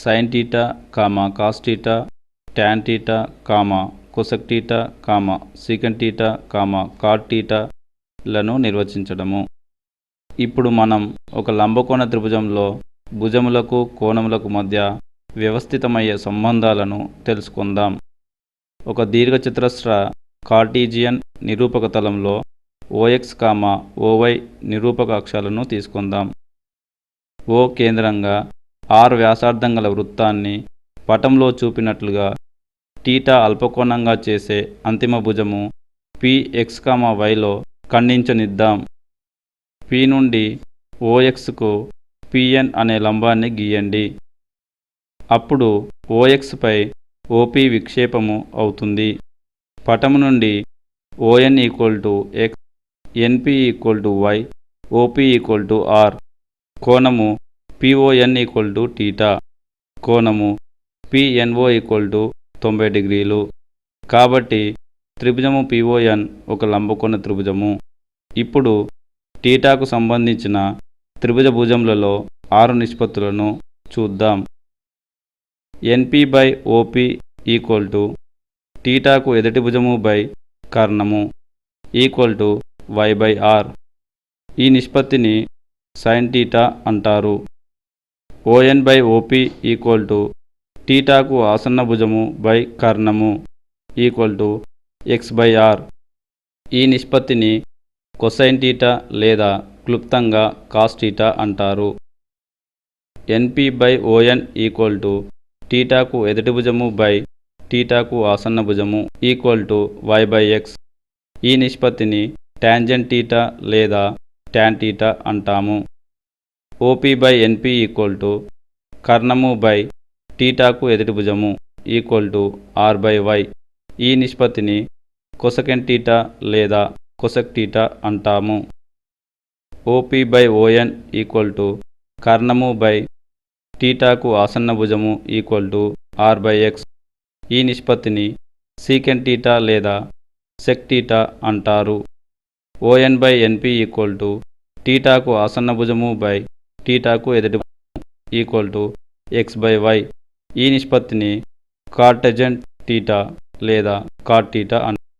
Sine theta comma cos theta tan theta comma cosec theta comma secant theta comma cot టీటాలను నిర్వచించడము. ఇప్పుడు మనం ఒక లంబకోణ త్రిభుజంలో భుజములకు కోణములకు మధ్య వ్యవస్థితమయ్యే సంబంధాలను తెలుసుకుందాం. ఒక దీర్ఘచతురస్ర కార్టీజియన్ నిరూపక తలంలో ఓఎక్స్ కామా ఓవై నిరూపక అక్షాలను తీసుకుందాం. ఓ కేంద్రంగా ఆరు వ్యాసార్థం గల వృత్తాన్ని పటంలో చూపినట్లుగా టీటా అల్పకోణంగా చేసే అంతిమ భుజము పి ఎక్స్ కామా వైలో ఖండించనిద్దాం. పి నుండి ఓఎక్స్కు పిఎన్ అనే లంబాన్ని గీయండి. అప్పుడు ఓఎక్స్పై ఓపి విక్షేపము అవుతుంది. పటము నుండి ON equal to X NP equal to Y OP equal to R. కోణము PON equal to theta కోణము పిఎన్ఓ ఈక్వల్ టు తొంభై డిగ్రీలు. కాబట్టి త్రిభుజము పిఓఎన్ ఒక లంబకోణ త్రిభుజము. ఇప్పుడు టీటాకు సంబంధించిన త్రిభుజ భుజములలో ఆరు నిష్పత్తులను చూద్దాం. NP by OP equal to టీటాకు ఎదుటి భుజము by కర్ణము equal to Y by R ఈ నిష్పత్తిని సైన్ టీటా అంటారు. ON by OP equal to టీటాకు ఆసన్న భుజము by కర్ణము equal to X by R. ఈ నిష్పత్తిని కొసైన్ టీటా లేదా క్లుప్తంగా కాస్టీటా అంటారు. NP by ON equal to టీటాకు ఎదుటి భుజము బై టీటాకు ఆసన్న భుజము equal to Y by X. ఈ నిష్పత్తిని ట్యాంజెంట్ టీటా లేదా ట్యాన్ టీటా అంటాము. OP by NP equal to కర్ణము by టీటాకు ఎదుటి భుజము equal to R by Y ఈ నిష్పత్తిని కొసకెన్ టీటా లేదా కొసక్ టీటా అంటాము. OP by ON equal to కర్ణము by టీటాకు ఆసన్న భుజము equal to R by X ఈ నిష్పత్తిని సీకెన్ టీటా లేదా సెక్ టీటా అంటారు. ON by NP equal to టీటాకు ఆసన్న భుజము బై టీటాకు ఎదుటి equal to x by y ఈ నిష్పత్తిని కార్టెజెంట్ టీటా లేదా కాట్ టీటా అంటారు.